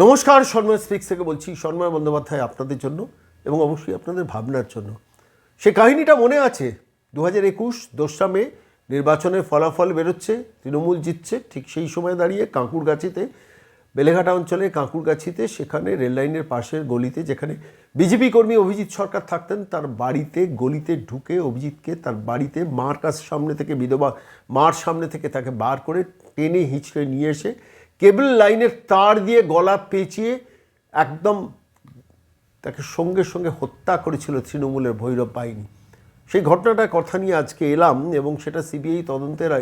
নমস্কার, সন্ময় স্পিক্স থেকে বলছি, সন্ময় বন্দ্যোপাধ্যায় আপনাদের জন্য এবং অবশ্যই আপনাদের ভাবনার জন্য। সে কাহিনীটা মনে আছে? দু হাজার একুশ দোসরা মে নির্বাচনের ফলাফল বেরোচ্ছে, তৃণমূল জিতছে, ঠিক সেই সময় দাঁড়িয়ে কাঁকুরগাছিতে, বেলেঘাটা অঞ্চলে কাঁকুরগাছিতে, সেখানে রেললাইনের পাশের গলিতে যেখানে বিজেপি কর্মী অভিজিৎ সরকার থাকতেন, তার বাড়িতে গলিতে ঢুকে অভিজিৎকে তার বাড়িতে মার কাছ সামনে থেকে বিধবা মার সামনে থেকে তাকে বার করে টেনে হিঁচড়ে নিয়ে এসে কেবল লাইনের তার দিয়ে গলা পেঁচিয়ে একদম তাকে সঙ্গে সঙ্গে হত্যা করেছিল তৃণমূলের ভৈরব বাহিনী। সেই ঘটনাটার কথা নিয়ে আজকে এলাম এবং সেটা সিবিআই তদন্তের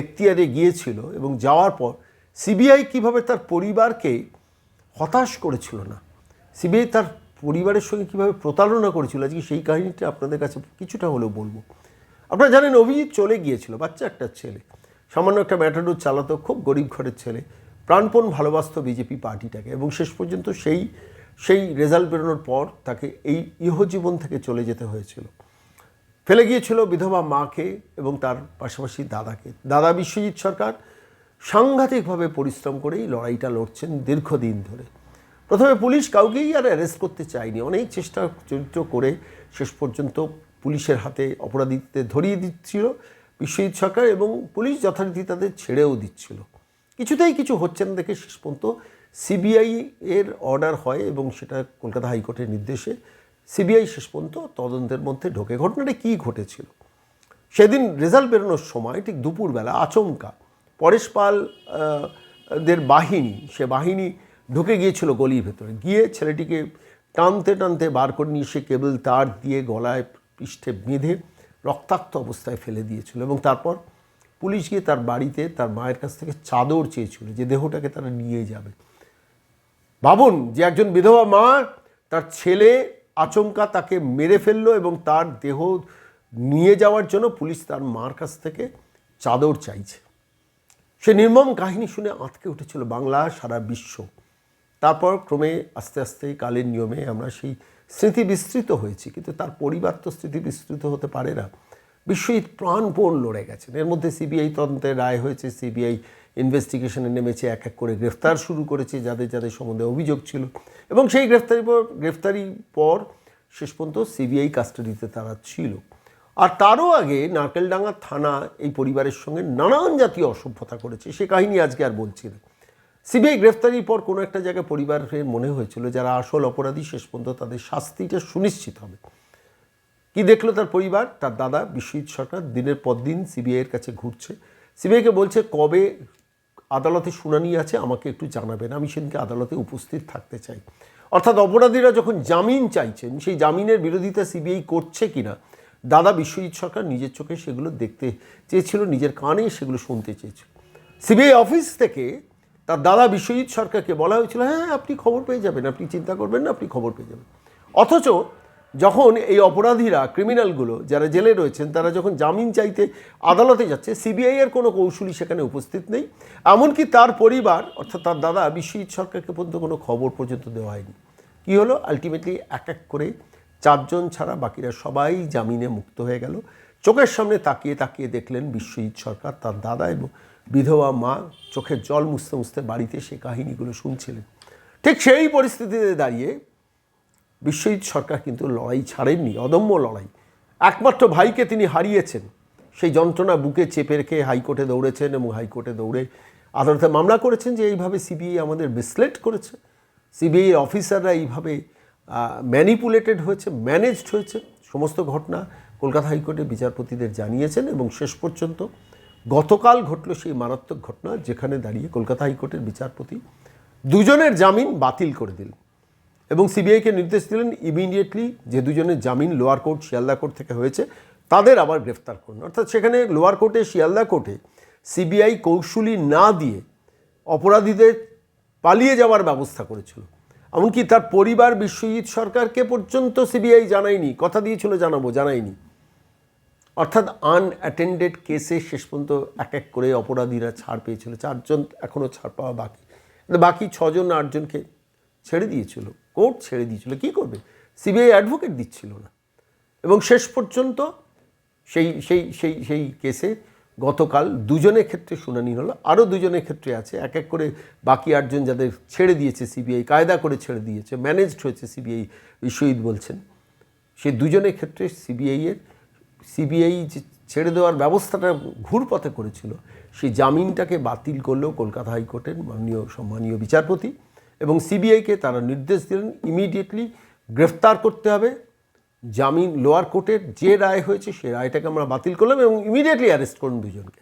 এখতিয়ারে গিয়েছিল এবং যাওয়ার পর সিবিআই কীভাবে তার পরিবারকে হতাশ করেছিল না? সিবিআই তার পরিবারের সঙ্গে কীভাবে প্রতারণা করেছিল? আজকে সেই কাহিনীটা আপনাদের কাছে কিছুটা হলেও বলব। আপনারা জানেন অভিজিৎ চলে গিয়েছিল, বাচ্চা একটা ছেলে। সামান্য একটা ম্যাটাডোর চালাতো খুব গরিব ঘরের ছেলে। প্রাণপণ ভালোবাসত বিজেপি পার্টিটাকে এবং শেষ পর্যন্ত সেই সেই রেজাল্ট বেরোনোর পর তাকে এই ইহজীবন থেকে চলে যেতে হয়েছিল। ফেলে গিয়েছিল বিধবা মাকে এবং তার পাশাপাশি দাদাকে। দাদা বিশ্বজিৎ সরকার সাংঘাতিকভাবে পরিশ্রম করেই লড়াইটা লড়ছেন দীর্ঘদিন ধরে। প্রথমে পুলিশ কাউকেই আর অ্যারেস্ট করতে চায়নি। অনেক চেষ্টা চরিত্র করে শেষ পর্যন্ত পুলিশের হাতে অপরাধীদের ধরিয়ে দিচ্ছিল। বিশ্বজিৎ সরকার এবং পুলিশ যথারীতি তাদের ছেড়েও দিচ্ছিল। কিছুতেই কিছু হচ্ছে না দেখে শেষ পর্যন্ত সিবিআই এর অর্ডার হয় এবং সেটা কলকাতা হাইকোর্টের নির্দেশে সিবিআই শেষ পর্যন্ত তদন্তের মধ্যে ঢোকে। ঘটনাটা কী ঘটেছিল? সেদিন রেজাল্ট বেরোনোর সময় ঠিক দুপুরবেলা আচমকা পরেশ পাল দের বাহিনী, সে বাহিনী ঢুকে গিয়েছিল গলির ভেতরে। গিয়ে ছেলেটিকে টানতে টানতে বার করে নিয়ে সে কেবল তার দিয়ে গলায় পৃষ্ঠে বেঁধে রক্তাক্ত অবস্থায় ফেলে দিয়েছিল এবং তারপর পুলিশ গিয়ে তার বাড়িতে তার মায়ের কাছ থেকে চাদর চেয়েছিল যে দেহটাকে তারা নিয়ে যাবে। ভাবুন যে একজন বিধবা মা, তার ছেলে আচমকা তাকে মেরে ফেলল এবং তার দেহ নিয়ে যাওয়ার জন্য পুলিশ তার মার কাছ থেকে চাদর চাইছে। সে নির্মম কাহিনী শুনে আঁতকে উঠেছিল বাংলা সারা বিশ্ব। তারপর ক্রমে আস্তে আস্তে কালের নিয়মে আমরা সেই স্মৃতি বিস্তৃত হয়েছি, কিন্তু তার পরিবার তো স্মৃতি বিস্তৃত হতে পারে না। বিশ্বজিৎ প্রাণপণ লড়ে গেছেন। এর মধ্যে সিবিআই তদন্তের রায় হয়েছে। সিবিআই ইনভেস্টিগেশনে নেমেছে, এক এক করে গ্রেফতার শুরু করেছে, যাদের যাদের সম্বন্ধে অভিযোগ ছিল। এবং সেই গ্রেফতারি পর গ্রেফতারি পর শেষ পর্যন্ত সিবিআই কাস্টাডিতে তারা ছিল। আর তারও আগে নারকেলডাঙ্গা থানা এই পরিবারের সঙ্গে নানান জাতীয় অসভ্যতা করেছে। সে কাহিনী আজকে আর বলছি না। সিবিআই গ্রেফতারির পর কোনো একটা জায়গায় পরিবারের মনে হয়েছিল যারা আসল অপরাধী শেষ পর্যন্ত তাদের শাস্তিটা সুনিশ্চিত হবে। কি দেখল তার পরিবার? তার দাদা বিশ্বজিৎ সরকার দিনের পর দিন সিবিআইয়ের কাছে ঘুরছে। সিবিআইকে বলছে, কবে আদালতে শুনানি আছে আমাকে একটু জানাবেন। আমি সেদিনকে আদালতে উপস্থিত থাকতে চাই। অর্থাৎ অপরাধীরা যখন জামিন চাইছেন, সেই জামিনের বিরোধিতা সিবিআই করছে কিনা, দাদা বিশ্বজিৎ সরকার নিজের চোখে সেগুলো দেখতে চেয়েছিল, নিজের কানে সেগুলো শুনতে চেয়েছিল। সিবিআই অফিস থেকে তার দাদা বিশ্বজিৎ সরকারকে বলা হয়েছিল হ্যাঁ আপনি খবর পেয়ে যাবেন, আপনি চিন্তা করবেন না, আপনি খবর পেয়ে যাবেন। অথচ যখন এই অপরাধীরা, ক্রিমিনালগুলো যারা জেলে রয়েছেন, তারা যখন জামিন চাইতে আদালতে যাচ্ছে, সিবিআই এর কোনো কৌশলী সেখানে উপস্থিত নেই। এমনকি তার পরিবার, অর্থাৎ তার দাদা বিশ্বজিৎ সরকারকে পর্যন্ত কোনো খবর পর্যন্ত দেওয়া হয়নি। কী হলো? আলটিমেটলি এক এক করে চারজন ছাড়া বাকিরা সবাই জামিনে মুক্ত হয়ে গেল। চোখের সামনে তাকিয়ে তাকিয়ে দেখলেন বিশ্বজিৎ সরকার, তার দাদা এবং বিধবা মা চোখের জল মুছতে মুছতে বাড়িতে সে কাহিনীগুলো শুনছিলেন। ঠিক সেই পরিস্থিতিতে দাঁড়িয়ে বিশ্বজিৎ সরকার কিন্তু লড়াই ছাড়েননি, অদম্য লড়াই। একমাত্র ভাইকে তিনি হারিয়েছেন। সেই যন্ত্রণা বুকে চেপে রেখে হাইকোর্টে দৌড়েছেন এবং হাইকোর্টে দৌড়ে আদালতে মামলা করেছেন যে এইভাবে সিবিআই আমাদের বিসলেট করেছে। সিবিআই অফিসাররা এইভাবে ম্যানিপুলেটেড হয়েছে, ম্যানেজড হয়েছে। সমস্ত ঘটনা কলকাতা হাইকোর্টে বিচারপতিদের জানিয়েছেন এবং শেষ পর্যন্ত গতকাল ঘটল সেই মারাত্মক ঘটনা যেখানে দাঁড়িয়ে কলকাতা হাইকোর্টের বিচারপতি দুজনের জামিন বাতিল করে দিলেন এবং সিবিআইকে নির্দেশ দিলেন ইমিডিয়েটলি যে দুজনের জামিন লোয়ার কোর্ট, শিয়ালদা কোর্ট থেকে হয়েছে, তাদের আবার গ্রেফতার করুন। অর্থাৎ সেখানে লোয়ার কোর্টে, শিয়ালদা কোর্টে সিবিআই কৌশলী না দিয়ে অপরাধীদের পালিয়ে যাওয়ার ব্যবস্থা করেছিল। এমনকি তার পরিবার বিশ্বজিৎ সরকারকে পর্যন্ত সিবিআই জানায়নি, কথা দিয়েছিল জানাব, জানায়নি। অর্থাৎ আনঅ্যাটেন্ডেড কেসে শেষ পর্যন্ত এক এক করে অপরাধীরা ছাড় পেয়েছিল। চারজন এখনও ছাড় পাওয়া বাকি। বাকি ছজন, আটজনকে ছেড়ে দিয়েছিল। কোর্ট ছেড়ে দিয়েছিল। কী করবে? সিবিআই অ্যাডভোকেট দিচ্ছিল না। এবং শেষ পর্যন্ত সেই সেই সেই সেই কেসে গতকাল দুজনের ক্ষেত্রে শুনানি হলো। আরও দুজনের ক্ষেত্রে আছে। এক এক করে বাকি আটজন যাদের ছেড়ে দিয়েছে সিবিআই, কায়দা করে ছেড়ে দিয়েছে ম্যানেজড হয়েছে সিবিআই বিশ্বজিৎ বলছেন। সেই দুজনের ক্ষেত্রে সিবিআইয়ের সিবিআই ছেড়ে দেওয়ার ব্যবস্থাটা ঘুরপথে করেছিল, সেই জামিনটাকে বাতিল করলেও কলকাতা হাইকোর্টের মাননীয় সম্মানীয় বিচারপতি এবং সিবিআইকে তারা নির্দেশ দিলেন ইমিডিয়েটলি গ্রেফতার করতে হবে। জামিন লোয়ার কোর্টের যে রায় হয়েছে সেই রায়টাকে আমরা বাতিল করলাম এবং ইমিডিয়েটলি অ্যারেস্ট করুন দুজনকে।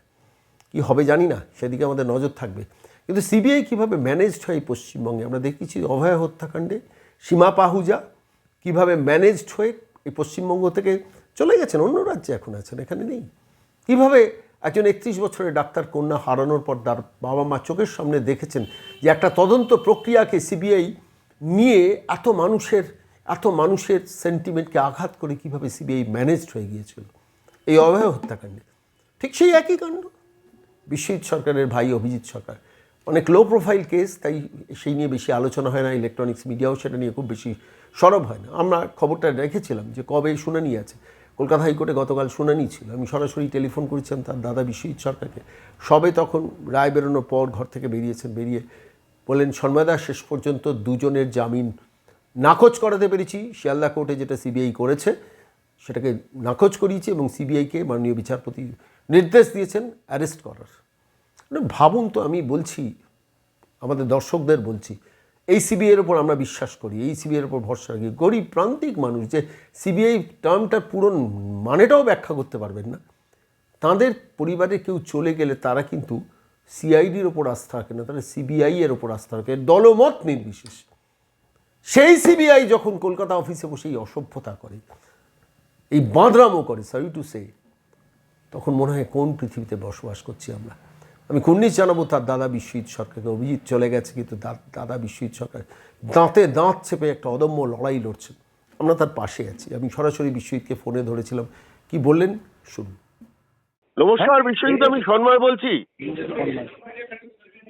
কি হবে জানি না, সেদিকে আমাদের নজর থাকবে। কিন্তু সিবিআই কীভাবে ম্যানেজড হয় পশ্চিমবঙ্গে? আমরা দেখেছি অভয় হত্যাকাণ্ডে সীমা পাহুজা কীভাবে ম্যানেজড হয়ে এই পশ্চিমবঙ্গ থেকে চলে গেছেন, অন্য রাজ্যে এখন আছেন, এখানে নেই। কীভাবে একজন একত্রিশ বছরের ডাক্তার কন্যা হারানোর পর তার বাবা মা চোখের সামনে দেখেছেন যে একটা তদন্ত প্রক্রিয়াকে সিবিআই নিয়ে এত মানুষের এত মানুষের সেন্টিমেন্টকে আঘাত করে কীভাবে সিবিআই ম্যানেজড হয়ে গিয়েছিল? এই অভয় হত্যাকাণ্ডে। ঠিক সেই একই কাণ্ড। বিশ্বজিৎ সরকারের ভাই অভিজিৎ সরকার। অনেক লো প্রোফাইল কেস তাই সেই নিয়ে বেশি আলোচনা হয় না ইলেকট্রনিক্স মিডিয়াও সেটা নিয়ে খুব বেশি সরব হয় না। আমরা খবরটা রেখেছিলাম যে কবে শুনানি আছে। কলকাতা হাইকোর্টে গতকাল শুনানি ছিল। আমি সরাসরি টেলিফোন করেছিলাম তার দাদা বিশ্বজিৎ সরকারকে। সবে তখন রায় বেরোনোর পর ঘর থেকে বেরিয়েছেন, বেরিয়ে বললেন সন্ময়দা শেষ পর্যন্ত দুজনের জামিন নাকচ করাতে পেরেছি। শিয়ালদা কোর্টে যেটা সিবিআই করেছে, সেটাকে নাকচ করিয়েছে এবং সিবিআইকে মাননীয় বিচারপতি নির্দেশ দিয়েছেন অ্যারেস্ট করার। মানে ভাবুন তো, আমি বলছি, আমাদের দর্শকদের বলছি এই সিবিআইয়ের ওপর আমরা বিশ্বাস করি, এই সিবিআইয়ের ওপর ভরসা রাখি। গরিব, প্রান্তিক মানুষ যে সিবিআই টার্মটার পুরো মানেটাও ব্যাখ্যা করতে পারবেন না। তাদের পরিবারে কেউ চলে গেলে তারা কিন্তু সিআইডির ওপর আস্থা রাখে না তারা সিবিআই এর ওপর আস্থা রাখে। দলমত নির্বিশেষ। সেই সিবিআই যখন কলকাতা অফিসে বসে এই অসভ্যতা করে, এই বাঁদরামো করে সরি টু সে তখন মনে হয় কোন পৃথিবীতে বসবাস করছি আমরা? আমি কুন্নিশ জানাব তার দাদা বিশ্বজিৎ সরকারকে। অভিজিৎ চলে গেছে কিন্তু দাদা বিশ্বজিৎ সরকার দাঁতে দাঁত চেপে একটা অদম্য লড়াই লড়ছেন আমরা তার পাশে আছি। আমি সরাসরি বিশ্বজিৎকে ফোনে ধরেছিলাম। কি বললেন? শুনুন। নমস্কার বিশ্বজিৎ আমি সন্ময় বলছি।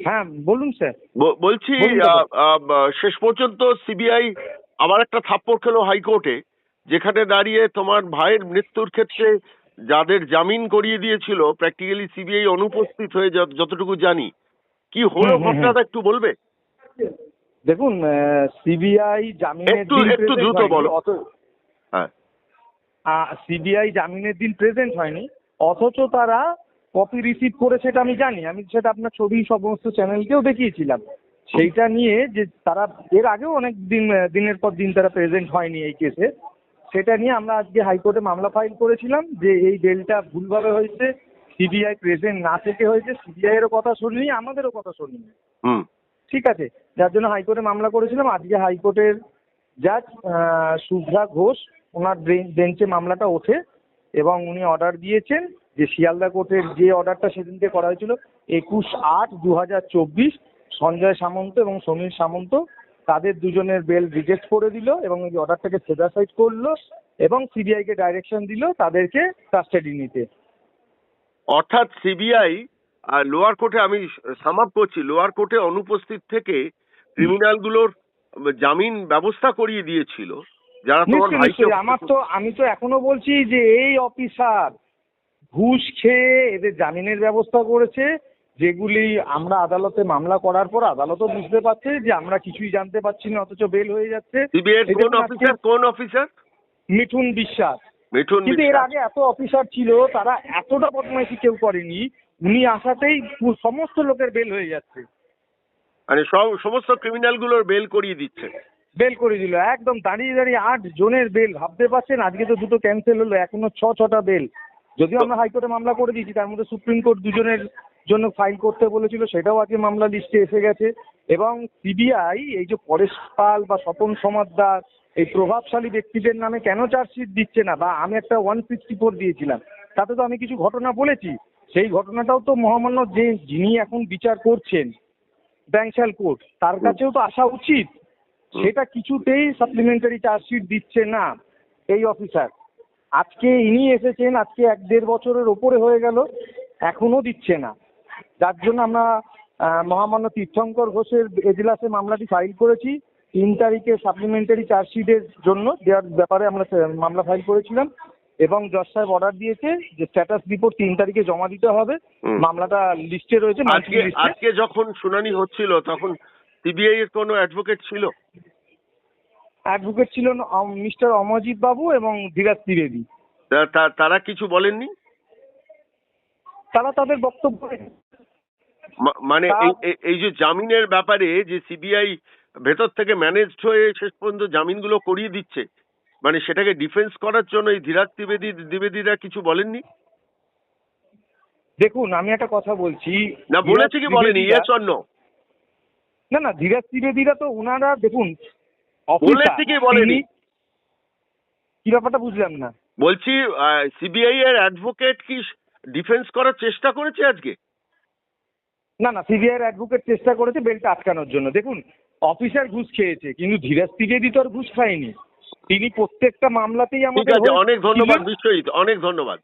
হ্যাঁ বলুন স্যার। বলছি আহ, আহ, শেষ পর্যন্ত সিবিআই আবার একটা থাপ্পড় খেলো হাইকোর্টে যেখানে দাঁড়িয়ে তোমার ভাইয়ের মৃত্যুর ক্ষেত্রে যাদের জামিন করিয়ে দিয়েছিল প্র্যাকটিক্যালি সিবিআই অনুপস্থিত হয়ে যতটুকু জানি। কি হলো ঘটনাটা একটু বলবে? দেখুন সিবিআই জামিনের একটু দিন একটু দ্রুত বলো। অত হ্যাঁ। সিবিআই জামিনের দিন প্রেজেন্ট হয়নি অথচ তারা কপি রিসিভ করে সেটা আমি জানি আমি সেটা আপনার ছবি সমস্ত চ্যানেলকেও দেখিয়েছিলাম। সেইটা নিয়ে যে তারা এর আগেও অনেক দিন দিনের পর দিন তারা প্রেজেন্ট হয়নি এই কেসে সেটা নিয়ে আমরা আজকে হাইকোর্টে মামলা ফাইল করেছিলাম যে এই বেলটা ভুলভাবে হয়েছে সিবিআই প্রেজেন্ট না থেকে হয়েছে সিবিআই এরও কথা শুনিনি আমাদেরও কথা শুনিনি। হুম। ঠিক আছে? যার জন্য হাইকোর্টে মামলা করেছিলাম। আজকে হাইকোর্টের জাজ শুভ্রা ঘোষ ওনার বেঞ্চ- বেঞ্চে মামলাটা ওঠে এবং উনি অর্ডার দিয়েছেন যে শিয়ালদা কোর্টের যে অর্ডারটা সেদিনকে করা হয়েছিল একুশ আট দু হাজার চব্বিশ সঞ্জয় সামন্ত এবং সমীর সামন্ত তাদের দুজনের বেল রিজেক্ট করে দিল এবং এই অর্ডারটাকে সেদাসাইড করল এবং সিবিআইকে ডাইরেকশন দিল তাদেরকে কাস্টাডি নিতে। অর্থাৎ সিবিআই লোয়ার কোর্টে আমি সাম আপ করছি লোয়ার কোর্টে অনুপস্থিত থেকে ক্রিমিনালগুলোর জামিন ব্যবস্থা করিয়ে দিয়েছিল যারা তোমার ভাইকে আমার তো আমি তো এখনও বলছি যে এই অফিসার ঘুষ খেয়ে এদের জামিনের ব্যবস্থা করেছে যেগুলি আমরা আদালতে মামলা করার পর আদালতও বুঝতে পারছে যে আমরা কিছুই জানতে পারছি না অথচ বেল হয়ে যাচ্ছে। কোন অফিসার? কোন অফিসার? মিঠুন বিশ্বাস। মিঠুন কিন্তু এর আগে এত অফিসার ছিল তারা এতটা বদমাইশি কেউ করেনি উনি আসাতেই সমস্ত লোকের বেল হয়ে যাচ্ছে। মানে সব সমস্ত ক্রিমিনালগুলোর বেল করিয়ে দিচ্ছে। বেল করে দিল একদম দাঁড়িয়ে দাঁড়িয়ে আট জনের বেল। ভাবতে পারছেন আজকে তো দুটো ক্যান্সেল হলো এখনও ছ ছটা বেল। যদিও আমরা হাইকোর্টে মামলা করে দিয়েছি তার মধ্যে সুপ্রিম কোর্ট দুজনের জন্য ফাইল করতে বলেছিল, সেটাও আজকে মামলা লিস্টে এসে গেছে। এবং সিবিআই এই যে পরেশ পাল বা স্বপন সমাদ্দার, এই প্রভাবশালী ব্যক্তিদের নামে কেন চার্জশিট দিচ্ছে না? বা আমি একটা ওয়ান সিক্সটি ফোর দিয়েছিলাম। তাতে তো আমি কিছু ঘটনা বলেছি। সেই ঘটনাটাও তো মহামান্য যে যিনি এখন বিচার করছেন ব্যাংশাল কোর্ট তার কাছেও তো আসা উচিত। সেটা কিছুতেই সাপ্লিমেন্টারি চার্জশিট দিচ্ছে না এই অফিসার আজকে ইনি এসেছেন, আজকে এক দেড় বছরের ওপরে হয়ে গেল, এখনও দিচ্ছে না। যার জন্য আমরা মহামান্য তীর্থঙ্কর ঘোষের এজলাসে মামলাটি ফাইল করেছি। তিন তারিখে সাপ্লিমেন্টারি চার্জশিটের জন্য দেওয়ার ব্যাপারে আমরা মামলা ফাইল করেছিলাম এবং জজ সাহেব অর্ডার দিয়েছে যে স্ট্যাটাস রিপোর্ট তিন তারিখে জমা দিতে হবে। মামলাটা লিস্টে রয়েছে আজকে যখন শুনানি হচ্ছিল তখন সিবিআই এর কোনো অ্যাডভোকেট ছিল? অ্যাডভোকেট ছিলেন মিস্টার অমরজিৎ বাবু এবং ধীরাজ ত্রিবেদী। তারা কিছু বলেননি? তারা তাদের বক্তব্য মানে এই যে জামিনের ব্যাপারে যে সিবিআই ভেতর থেকে ম্যানেজড হয়ে শেষ পর্যন্ত জামিনগুলো করিয়ে দিচ্ছে মানে সেটাকে ডিফেন্স করার জন্য এই ধীরাজ দ্বিবেদী দ্বিবেদীরা কিছু বলেননি? দেখুন আমি একটা কথা বলছি। না বলেছে কি বলেনি? ইয়েস অন্য না না ধীরাজ ত্রিবেদীরা তো ওনারা দেখুন বলেছে কি বলেনি? কি ব্যাপারটা বুঝলাম না। বলছি সিবিআই এর অ্যাডভোকেট কি ডিফেন্স করার চেষ্টা করেছে আজকে? না না সিবিআইয়ের অ্যাডভোকেট চেষ্টা করেছে বেলটা আটকানোর জন্য। দেখুন অফিসার ঘুষ খেয়েছে কিন্তু ধীরাজ ত্রিবেদী তো আর ঘুষ খায়নি। তিনি প্রত্যেকটা মামলাতেই আমাদের অনেক ধন্যবাদ বিশ্বজিৎ অনেক ধন্যবাদ।